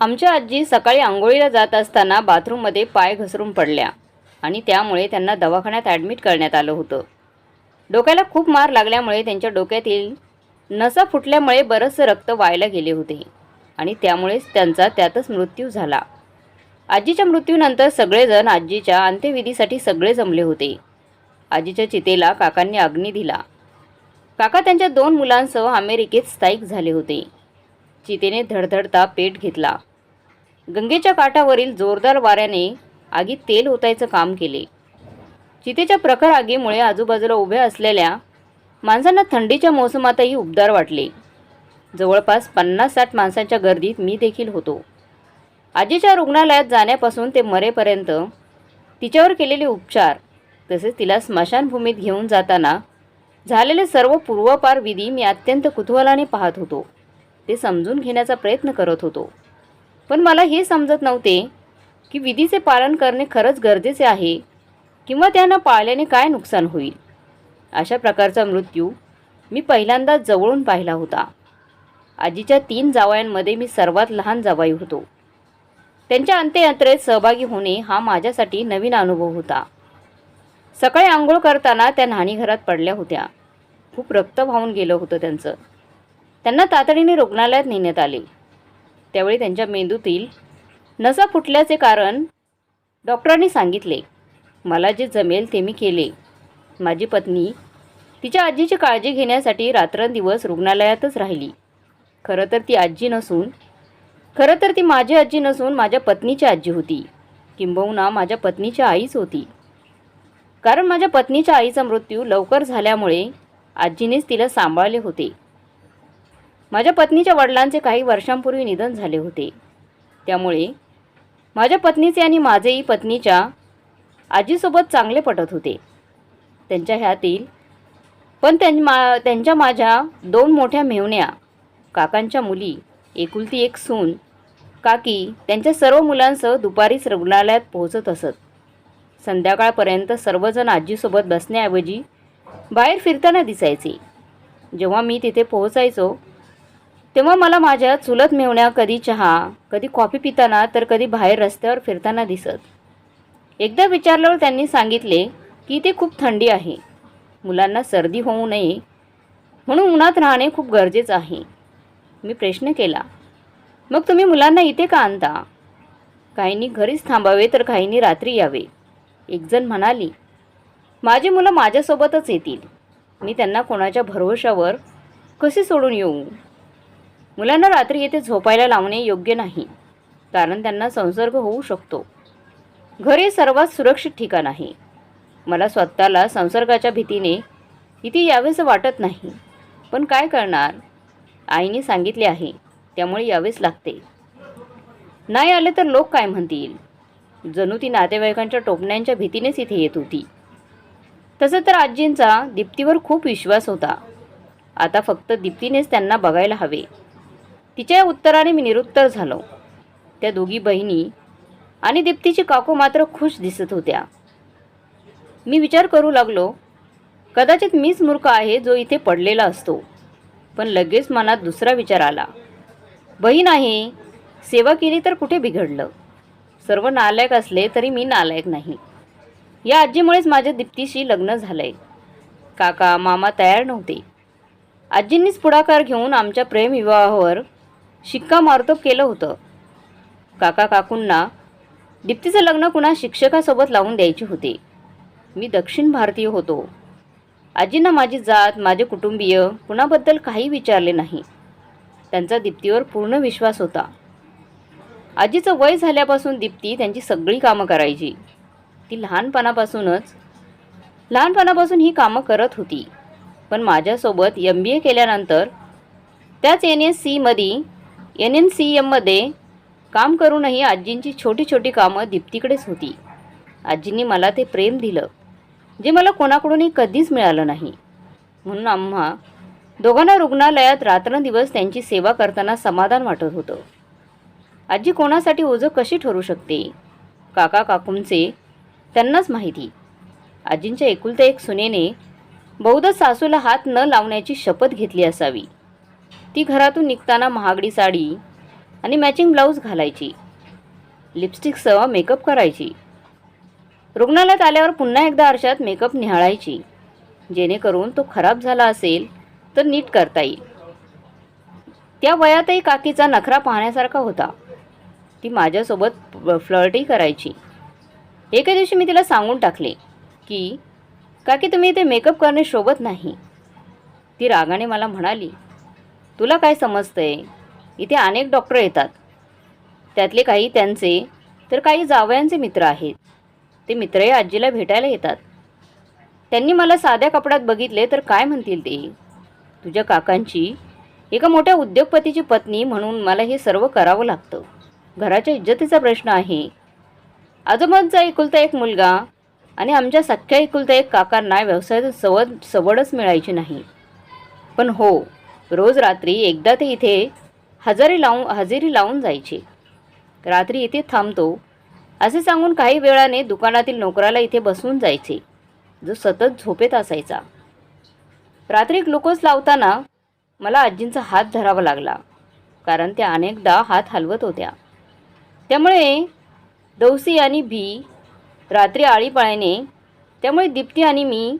आमच्या आजी सकाळी आंघोळीला जात असताना बाथरूममध्ये पाय घसरून पडल्या आणि त्यामुळे त्यांना दवाखान्यात ॲडमिट करण्यात आलं होतं. डोक्याला खूप मार लागल्यामुळे त्यांच्या डोक्यातील नसा फुटल्यामुळे बरंचसं रक्त वायला गेले होते आणि त्यामुळेच त्यांचा त्यातच मृत्यू झाला. आजीच्या मृत्यूनंतर सगळेजण आजीच्या अंत्यविधीसाठी सगळे जमले होते. आजीच्या चितेला काकांनी अग्नी दिला. काका त्यांच्या दोन मुलांसह अमेरिकेत स्थायिक झाले होते. चितेने धडधडता पेट घेतला. गंगेच्या काठावरील जोरदार वाऱ्याने आगीत तेल ओतायचं काम केले. चितेच्या प्रखर आगीमुळे आजूबाजूला उभ्या असलेल्या माणसांना थंडीच्या मोसमातही उबदार वाटले. जवळपास पन्नास साठ माणसांच्या गर्दीत मी देखील होतो. आजीच्या रुग्णालयात जाण्यापासून ते मरेपर्यंत तिच्यावर केलेले उपचार तसेच तिला स्मशानभूमीत घेऊन जाताना झालेले सर्व पूर्वपार विधी मी अत्यंत कुतूहलाने पाहत होतो. ते समजून घेण्याचा प्रयत्न करत होतो. पण मला हे समजत नव्हते की विधीचे पालन करणे खरंच गरजेचे आहे किंवा त्यांना पाळल्याने काय नुकसान होईल. अशा प्रकारचा मृत्यू मी पहिल्यांदा जवळून पाहिला होता. आजीच्या तीन जावयांमध्ये मी सर्वात लहान जावाई होतो. त्यांच्या अंत्ययात्रेत सहभागी होणे हा माझ्यासाठी नवीन अनुभव होता. सकाळी आंघोळ करताना त्या न्हाणीघरात पडल्या होत्या. खूप रक्त वाहून गेलं होतं त्यांचं. त्यांना तातडीने रुग्णालयात नेण्यात आले. त्यावेळी त्यांच्या मेंदूतील नसा फुटल्याचे कारण डॉक्टरांनी सांगितले. मला जे जमेल ते मी केले. माझी पत्नी तिच्या आजीची काळजी घेण्यासाठी रात्रंदिवस रुग्णालयातच राहिली. खरं तर ती आजी नसून खरं तर ती माझी आजी नसून माझ्या पत्नीची आजी होती. किंबहुना माझ्या पत्नीची आईच होती. कारण माझ्या पत्नीच्या आईचा मृत्यू लवकर झाल्यामुळे आजीनेच तिला सांभाळले होते. माझ्या पत्नीच्या वडिलांचे काही वर्षांपूर्वी निधन झाले होते. त्यामुळे माझ्या पत्नीचे आणि माझेही पत्नीच्या आजीसोबत चांगले पटत होते. त्यांच्या ह्यातील पण त्यां मा त्यांच्या माझ्या दोन मोठ्या मेहुण्या काकांच्या मुली एकुलती एक सून काकी त्यांच्या सर्व मुलांसह दुपारीच रुग्णालयात पोहोचत असत. संध्याकाळपर्यंत सर्वजण आजीसोबत बसण्याऐवजी बाहेर फिरताना दिसायचे. जेव्हा मी तिथे पोहोचायचो तेव्हा मला माझ्या चुलत मेवण्या कधी चहा कधी कॉफी पिताना तर कधी बाहेर रस्त्यावर फिरताना दिसत. एकदा विचारल्यावर त्यांनी सांगितले की इथे खूप थंडी आहे. मुलांना सर्दी होऊ नये. म्हणून उन्हात राहणे खूप गरजेचं आहे. मी प्रश्न केला. मग तुम्ही मुलांना इथे का आणता? काहींनी घरीच थांबावे तर काहींनी रात्री यावे. एकजण म्हणाली माझी मुलं माझ्यासोबतच येतील. मी त्यांना कोणाच्या भरोशावर कसे सोडून येऊ? मुलांना रात्री येथे झोपायला लावणे योग्य नाही कारण त्यांना संसर्ग होऊ शकतो. घर हे सर्वात सुरक्षित ठिकाण आहे. मला स्वतःला संसर्गाच्या भीतीने इथे यावेसं वाटत नाही पण काय करणार? आईने सांगितले आहे त्यामुळे यावेच लागते. नाही आले तर लोक काय म्हणतील? जणू ती नातेवाईकांच्या टोपण्यांच्या भीतीनेच इथे येत होती. तसं तर आजींचा दीप्तीवर खूप विश्वास होता. आता फक्त दीप्तीनेच त्यांना बघायला हवे. तिच्या या उत्तराने मी निरुत्तर झालो. त्या दोघी बहिणी आणि दीप्तीची काकू मात्र खुश दिसत होत्या. मी विचार करू लागलो कदाचित मीच मूर्ख आहे जो इथे पडलेला असतो. पण लगेच मनात दुसरा विचार आला. बहीण आहे सेवा केली तर कुठे बिघडलं? सर्व नालायक असले तरी मी नालायक नाही. या आजीमुळेच माझ्या दीप्तीशी लग्न झालंय. काका मामा तयार नव्हते. आजींनीच पुढाकार घेऊन आमच्या प्रेमविवाहावर शिक्कामोर्तब केलं होतं. काका काकूंना दीप्तीचं लग्न कुणा शिक्षकासोबत लावून द्यायचे होते. मी दक्षिण भारतीय होतो. आजींना माझी जात माझे कुटुंबीय कुणाबद्दल काही विचारले नाही. त्यांचा दीप्तीवर पूर्ण विश्वास होता. आजीचं वय झाल्यापासून दीप्ती त्यांची सगळी कामं करायची. ती लहानपणापासूनच लहानपणापासून ही कामं करत होती. पण माझ्यासोबत एम बी ए केल्यानंतर त्याच एन एस सीमध्ये एन एन सी एममध्ये काम करूनही आजींची छोटी छोटी कामं दीप्तीकडेच होती. आजींनी मला ते प्रेम दिलं जे मला कोणाकडूनही कधीच मिळालं नाही. म्हणून आम्हा दोघांना रुग्णालयात रात्रंदिवस त्यांची सेवा करताना समाधान वाटत होतं. आजी कोणासाठी ओझं कशी ठरू शकते? काका काकूंचे त्यांनाच माहिती. आजींच्या एकुलत्या एक सुनेने बहुधा सासूला हात न लावण्याची शपथ घेतली असावी. ती घरातून निघताना महागडी साडी आणि मॅचिंग ब्लाऊज घालायची. लिपस्टिकसह मेकअप करायची. रुग्णालयात आल्यावर पुन्हा एकदा आरशात मेकअप निहाळायची. जेणेकरून तो खराब झाला असेल तर नीट करता येईल. त्या वयातही काकीचा नखरा पाहण्यासारखा होता. ती माझ्यासोबत फ्लर्टही करायची. एके दिवशी मी तिला सांगून टाकले की काकी तुम्ही इथे मेकअप करणे शोभत नाही. ती रागाने मला म्हणाली तुला काय समजतंय? इथे अनेक डॉक्टर येतात. त्यातले काही त्यांचे तर काही जावयांचे मित्र आहेत. ते मित्रही आजीला भेटायला येतात. त्यांनी मला साध्या कपड्यात बघितले तर काय म्हणतील ते? तुझ्या काकांची एका मोठ्या उद्योगपतीची पत्नी म्हणून मला हे सर्व करावं लागतं. घराच्या इज्जतीचा प्रश्न आहे. आजोबांचा एकुलता एक मुलगा आणि आमच्या सख्या एकुलता एक काकांना व्यवसायात सवड सवडच मिळायची नाही. पण हो रोज रात्री एकदा ते इथे हजेरी लावून हजेरी लावून जायचे. रात्री इथे थांबतो. असे सांगून काही वेळाने दुकानातील नोकराला इथे बसवून जायचे. जो सतत झोपेत असायचा. रात्री ग्लुकोज लावताना मला आजींचा हात धरावा लागला कारण त्या अनेकदा हात हलवत होत्या. त्यामुळे दौसी आणि भी रात्री आळीपाळीने त्यामुळे दीप्ती आणि मी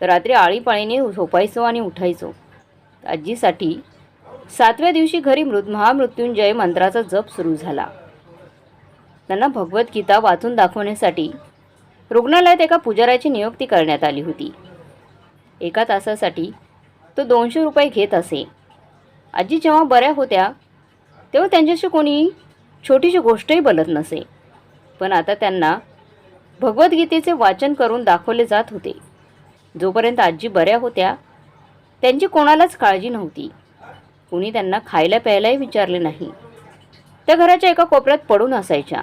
रात्री आळीपाळीने झोपायचो आणि उठायचो. आजीसाठी सातव्या दिवशी घरी मृत महामृत्युंजय मंत्राचा जप सुरू झाला. त्यांना भगवद्गीता वाचून दाखवण्यासाठी रुग्णालयात एका पुजाऱ्याची नियुक्ती करण्यात आली होती. एका तासासाठी तो दोनशे रुपये घेत असे. आजी जेव्हा बऱ्या होत्या तेव्हा त्यांच्याशी कोणी छोटीशी गोष्टही बोलत नसे. पण आता त्यांना भगवद्गीतेचे वाचन करून दाखवले जात होते. जोपर्यंत आजी बऱ्या होत्या त्यांची कोणालाच काळजी नव्हती. कुणी त्यांना खायला प्यायलाही विचारले नाही. त्या घराच्या एका कोपऱ्यात पडून असायच्या.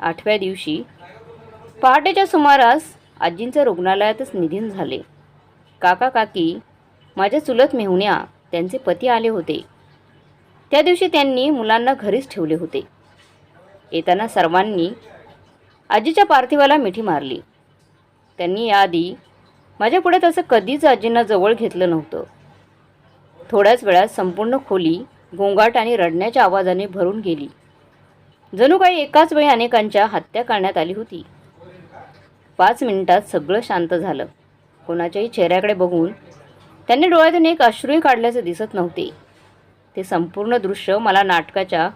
आठव्या दिवशी पहाटेच्या सुमारास आजींचे रुग्णालयातच निधन झाले. काका काकी माझ्या चुलत मेहुण्या त्यांचे पती आले होते. त्या दिवशी त्यांनी मुलांना घरीच ठेवले होते. येताना सर्वांनी आजीच्या पार्थिवाला मिठी मारली. त्यांनी याआधी माझ्यापुढे तसं कधीच आजींना जवळ घेतलं नव्हतं. थोड्याच वेळात संपूर्ण खोली गोंगाट आणि रडण्याच्या आवाजाने भरून गेली. जणू काही एकाच वेळी अनेकांच्या हत्या करण्यात आली होती. पाच मिनिटात सगळं शांत झालं. कोणाच्याही चेहऱ्याकडे बघून त्यांनी डोळ्यातून एक अश्रूही काढल्याचे दिसत नव्हते. ते संपूर्ण दृश्य मला नाटकाच्या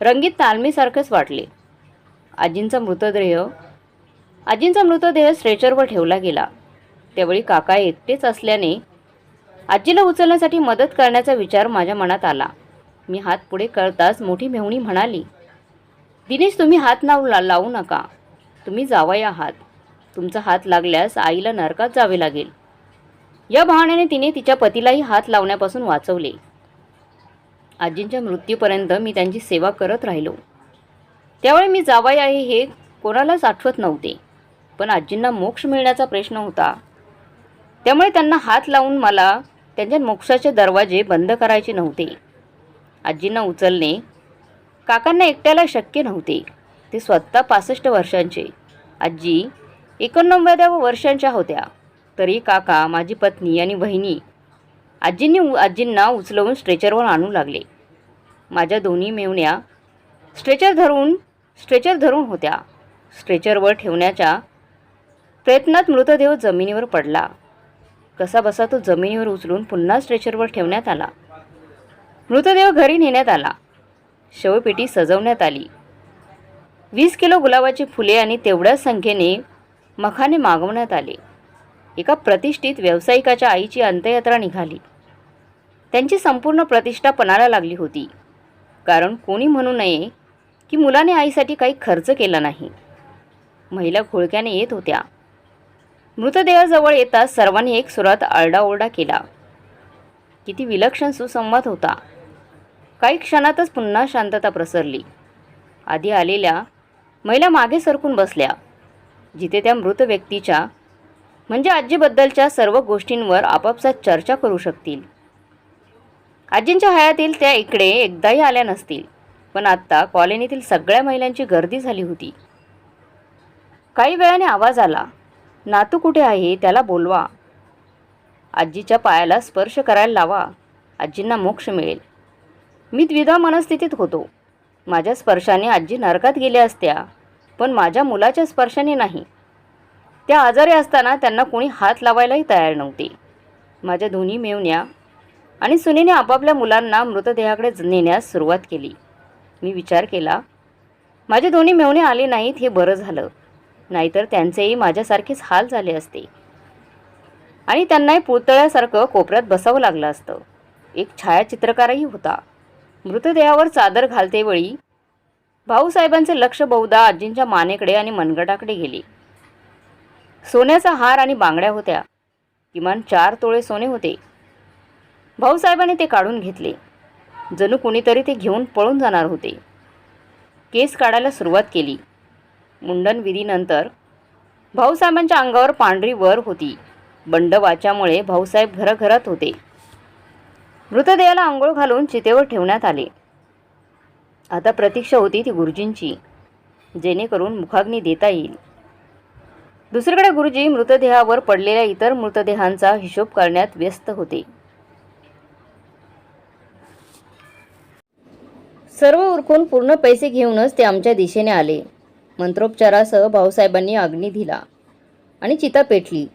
रंगीत तालमीसारखेच वाटले. आजींचा मृतदेह आजींचा मृतदेह स्ट्रेचरवर ठेवला गेला. त्यावेळी काका एकटेच असल्याने आजीला उचलण्यासाठी मदत करण्याचा विचार माझ्या मनात आला. मी हात पुढे करताच मोठी मेहुणी म्हणाली दिनेश तुम्ही हात नाव ला लावू नका. तुम्ही जावाय आहात. तुमचा हात लागल्यास आईला नरकात जावे लागेल. या बहाण्याने तिने तिच्या पतीलाही हात लावण्यापासून वाचवले. आजींच्या मृत्यूपर्यंत मी त्यांची सेवा करत राहिलो. त्यावेळी मी जावाई आहे हे कोणालाच आठवत नव्हते पण आजींना मोक्ष मिळण्याचा प्रश्न होता. त्यामुळे त्यांना हात लावून मला त्यांच्या मोक्षाचे दरवाजे बंद करायचे नव्हते. आजींना उचलणे काकांना एकट्याला शक्य नव्हते. ते स्वतः पासष्ट वर्षांचे. आजी एकोणनव्वद्या वर्षांच्या होत्या. तरी काका माझी पत्नी आणि बहिणी आजींनी आजींना उचलवून स्ट्रेचरवर आणू लागले. माझ्या दोन्ही मेवण्या स्ट्रेचर धरून स्ट्रेचर धरून होत्या. स्ट्रेचरवर ठेवण्याच्या प्रयत्नात मृतदेह जमिनीवर पडला. कसाबसा तो जमिनीवर उचलून पुन्हा स्ट्रेचरवर ठेवण्यात आला. मृतदेह घरी नेण्यात आला. शवपेटी सजवण्यात आली. वीस किलो गुलाबाची फुले आणि तेवढ्याच संख्येने मखाने मागवण्यात आले. एका प्रतिष्ठित व्यावसायिकाच्या आईची अंत्ययात्रा निघाली. त्यांची संपूर्ण प्रतिष्ठा पणाला लागली होती. कारण कोणी म्हणू नये की मुलाने आईसाठी काही खर्च केला नाही. महिला घोळक्याने येत होत्या. मृतदेहाजवळ येताच सर्वांनी एक सुरात आरडाओरडा केला. किती विलक्षण सुसंवाद होता. काही क्षणातच पुन्हा शांतता प्रसरली आधी आलेल्या महिला मागे सरकून बसल्या. जिथे त्या मृत व्यक्तीच्या म्हणजे आजीबद्दलच्या सर्व गोष्टींवर आपापसात चर्चा करू शकतील. आजींच्या हयातील त्या इकडे एकदाही आल्या नसतील पण आत्ता कॉलनीतील सगळ्या महिलांची गर्दी झाली होती. काही वेळाने आवाज आला. नातू कुठे आहे त्याला बोलवा. आजीच्या पायाला स्पर्श करायला लावा. आजींना मोक्ष मिळेल. मी द्विधा मनस्थितीत होतो. माझ्या स्पर्शाने आजी नरकात गेल्या असत्या पण माझ्या मुलाच्या स्पर्शाने नाही. त्या आजारी असताना त्यांना कोणी हात लावायलाही तयार नव्हते. माझ्या दोन्ही मेवण्या आणि सुनेने आपापल्या मुलांना मृतदेहाकडे नेण्यास सुरुवात केली. मी विचार केला माझे दोन्ही मेवणे आले नाहीत हे बरं झालं. नाहीतर त्यांचेही माझ्यासारखेच हाल झाले असते. आणि त्यांनाही पुतळ्यासारखं कोपऱ्यात बसावं लागलं असतं. एक छायाचित्रकारही होता. मृतदेहावर चादर घालतेवेळी भाऊसाहेबांचे लक्ष बहुधा आजींच्या मानेकडे आणि मनगटाकडे गेले. सोन्याचा हार आणि बांगड्या होत्या. किमान चार तोळे सोने होते. भाऊसाहेबांनी ते काढून घेतले. जणू कुणीतरी ते घेऊन पळून जाणार होते. केस काढायला सुरुवात केली. मुंडन विधीनंतर भाऊसाहेबांच्या अंगावर पांढरी वर होती. बंड वाच्यामुळे भाऊसाहेब घरघरात होते. मृतदेहाला आंघोळ घालून चितेवर ठेवण्यात आले. आता प्रतीक्षा होती ती गुरुजींची जेणेकरून मुखाग्नी देता येईल. दुसरीकडे गुरुजी मृतदेहावर पडलेल्या इतर मृतदेहांचा हिशोब करण्यात व्यस्त होते. सर्व उरकून पूर्ण पैसे घेऊनच ते आमच्या दिशेने आले. मंत्रोपचारासह भाऊसाहेबांनी अग्नी दिला आणि चिता पेटली.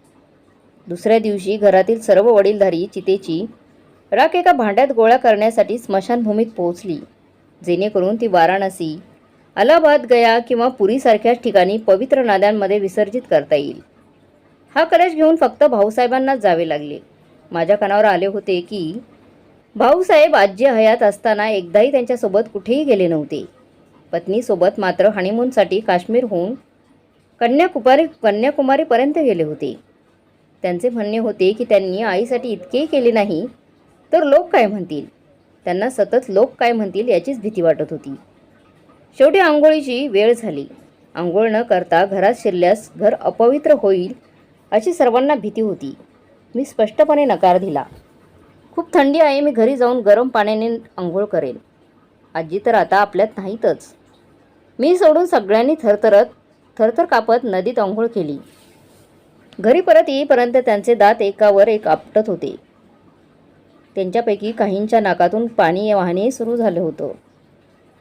दुसऱ्या दिवशी घरातील सर्व वडीलधारी चितेची राख एका भांड्यात गोळा करण्यासाठी स्मशानभूमीत पोहोचली जेणेकरून ती वाराणसी अलाहाबाद गया किंवा पुरीसारख्या ठिकाणी पवित्र नद्यांमध्ये विसर्जित करता येईल. हा कलश घेऊन फक्त भाऊसाहेबांनाच जावे लागले. माझ्या कानावर आले होते की भाऊसाहेब आजी हयात असताना एकदाही त्यांच्यासोबत कुठेही गेले नव्हते. पत्नीसोबत मात्र हनीमूनसाठी काश्मीरहून कन्याकुमारी कन्याकुमारीपर्यंत गेले होते. त्यांचे म्हणणे होते की त्यांनी आईसाठी इतकेही केले नाही तर लोक काय म्हणतील? त्यांना सतत लोक काय म्हणतील याचीच भीती वाटत होती. शेवटी आंघोळीची वेळ झाली. आंघोळ न करता घरात शिरल्यास घर अपवित्र होईल अशी सर्वांना भीती होती. मी स्पष्टपणे नकार दिला. खूप थंडी आहे मी घरी जाऊन गरम पाण्याने आंघोळ करेन. आजी तर आता आपल्यात नाहीतच. मी सोडून सगळ्यांनी थरथरत थरथर कापत नदीत आंघोळ केली. घरी परत येईपर्यंत त्यांचे दात एकावर एक आपटत होते. त्यांच्यापैकी काहींच्या नाकातून पाणी वाहणे सुरू झालं होतं.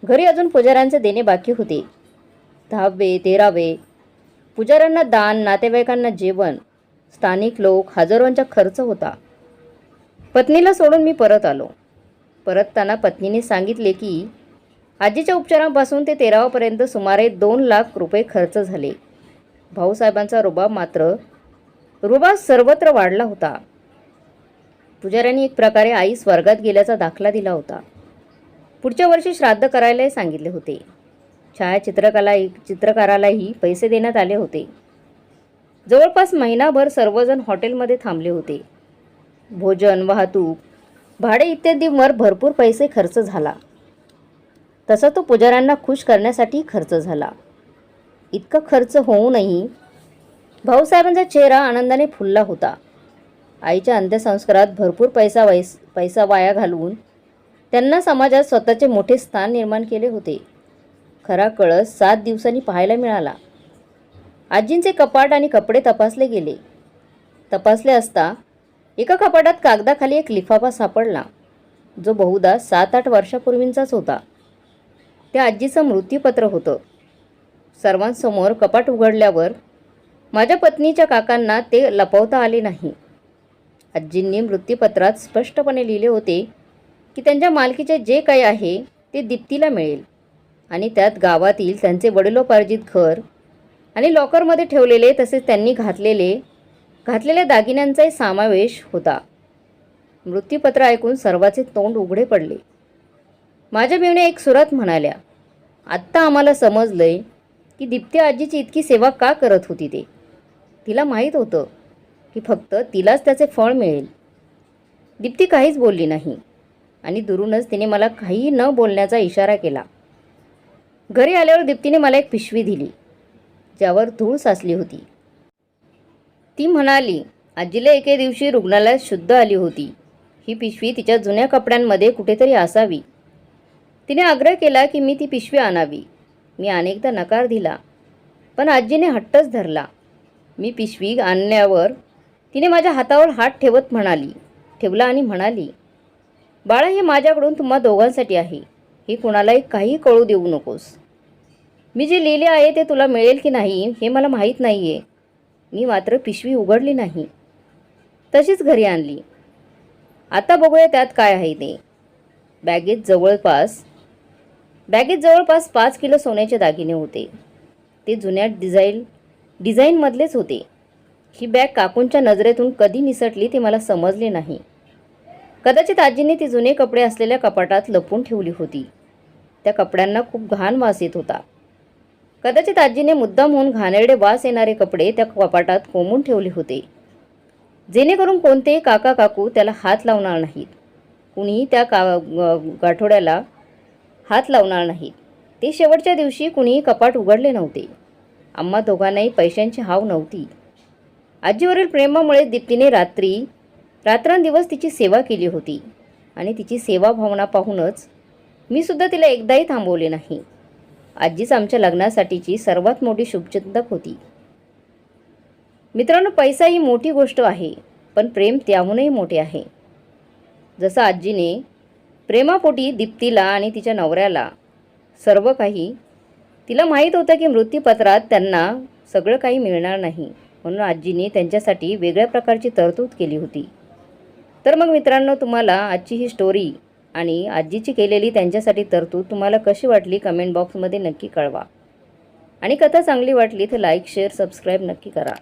घरी अजून पुजाऱ्यांचे देणे बाकी होते. दहावे तेरावे. पुजाऱ्यांना दान नातेवाईकांना जेवण स्थानिक लोक हजारोंचा खर्च होता. पत्नीला सोडून मी परत आलो. परतताना पत्नीने सांगितले की आजीच्या उपचारांपासून ते तेरावापर्यंत सुमारे दोन लाख रुपये खर्च झाले. भाऊसाहेबांचा रुबाब मात्र रुबाब सर्वत्र वाढला होता. पुजाऱ्यांनी एक प्रकारे आई स्वर्गात गेल्याचा दाखला दिला होता. पुढच्या वर्षी श्राद्ध करायलाही सांगितले होते. छायाचित्रकला चित्रकारालाही पैसे देण्यात आले होते. जवळपास महिनाभर सर्वजण हॉटेलमध्ये थांबले होते. भोजन वाहतूक भाडे इत्यादींवर भरपूर पैसे खर्च झाला. तसा तो पुजाऱ्यांना खुश करण्यासाठी खर्च झाला. इतका खर्च होऊनही भाऊसाहेबांचा चेहरा आनंदाने फुलला होता. आईच्या अंत्यसंस्कारात भरपूर पैसा वैस पैसा वाया घालवून त्यांना समाजात स्वतःचे मोठे स्थान निर्माण केले होते. खरा कळस सात दिवसांनी पाहायला मिळाला. आजींचे कपाट आणि कपडे तपासले गेले. तपासले असता एका कपाटात कागदाखाली एक लिफाफा सापडला. जो बहुधा सात आठ वर्षापूर्वींचाच होता. त्या आजीचं मृत्यूपत्र होतं. सर्वांसमोर कपाट उघडल्यावर माझ्या पत्नीच्या काकांना ते लपवता आले नाही. आजींनी मृत्यूपत्रात स्पष्टपणे लिहिले होते की त्यांच्या मालकीचे जे काही आहे ते दीप्तीला मिळेल आणि त्यात गावातील त्यांचे वडिलोपार्जित घर आणि लॉकरमध्ये ठेवलेले तसेच त्यांनी घातलेले घातलेल्या दागिन्यांचाही समावेश होता. मृत्यूपत्र ऐकून सर्वाचे तोंड उघडे पडले. माझ्या बिवणे एक सुरात म्हणाल्या आत्ता आम्हाला समजलंय की दीप्ती आजीची इतकी सेवा का करत होती ते. तिला माहीत होतं की फक्त तिलाच त्याचे फळ मिळेल. दीप्ती काहीच बोलली नाही आणि दुरूनच तिने मला काही न बोलण्याचा इशारा केला. घरी आल्यावर दीप्तीने मला एक पिशवी दिली ज्यावर धूळ साचली होती. ती म्हणाली आजीला एके दिवशी रुग्णालयात शुद्ध आली होती. ही पिशवी तिच्या जुन्या कपड्यांमध्ये कुठेतरी असावी. तिने आग्रह केला की मी ती पिशवी आणावी. मी अनेकदा नकार दिला पण आजीने हट्टच धरला. मी पिशवी आणल्यावर तिने माझ्या हातावर हात ठेवत म्हणाली ठेवला आणि म्हणाली बाळा हे माझ्याकडून तुम्हा दोघांसाठी आहे. हे कुणालाही काही कळू देऊ नकोस. मी जे लिहिले आहे ते तुला मिळेल की नाही हे मला माहीत नाही आहे मी मात्र पिशवी उघडली नाही. तशीच घरी आणली. आता बघूया त्यात काय आहे ते. बॅगेत जवळपास बॅगेत जवळपास पाच किलो सोन्याचे दागिने होते. ते जुन्या डिझाईन डिझाईनमधलेच होते. ही बॅग काकूंच्या नजरेतून कधी निसटली ते मला समजले नाही. कदाचित आजीने ती जुने कपडे असलेल्या कपाटात लपून ठेवली होती. त्या कपड्यांना खूप घाण वास येत होता. कदाचित आजीने मुद्दाम होऊन घाणेरडे वास येणारे कपडे त्या कपाटात कोंबून ठेवले होते. जेणेकरून कोणतेही काका काकू त्याला हात लावणार नाहीत. कुणीही त्या का गाठोड्याला हात लावणार नाहीत ते शेवटच्या दिवशी कुणीही कपाट उघडले नव्हते. आम्हा दोघांनाही पैशांची हाव नव्हती. आजीवरील प्रेमामुळे दीप्तीने रात्री रात्रंदिवस तिची सेवा केली होती आणि तिची सेवा भावना पाहूनच मी सुद्धा तिला एकदाही थांबवले नाही. आजीच आमच्या लग्नासाठीची सर्वात मोठी शुभचिंतक होती. मित्रांनो पैसा ही मोठी गोष्ट आहे पण प्रेम त्याहूनही मोठे आहे. जसं आजीने प्रेमापोटी दीप्तीला आणि तिच्या नवऱ्याला सर्व काही. तिला माहीत होतं की मृत्यूपत्रात त्यांना सगळं काही मिळणार नाही. म्हणून आजीने त्यांच्यासाठी वेगळ्या प्रकारची तरतूद केली होती. तर मग मित्रांनो तुम्हाला आजची ही स्टोरी आणि आजीची केलेली त्यांच्यासाठी तरतूद तुम्हाला कशी वाटली कमेंट बॉक्समध्ये नक्की कळवा. आणि कथा चांगली वाटली तर लाईक शेअर सबस्क्राईब नक्की करा.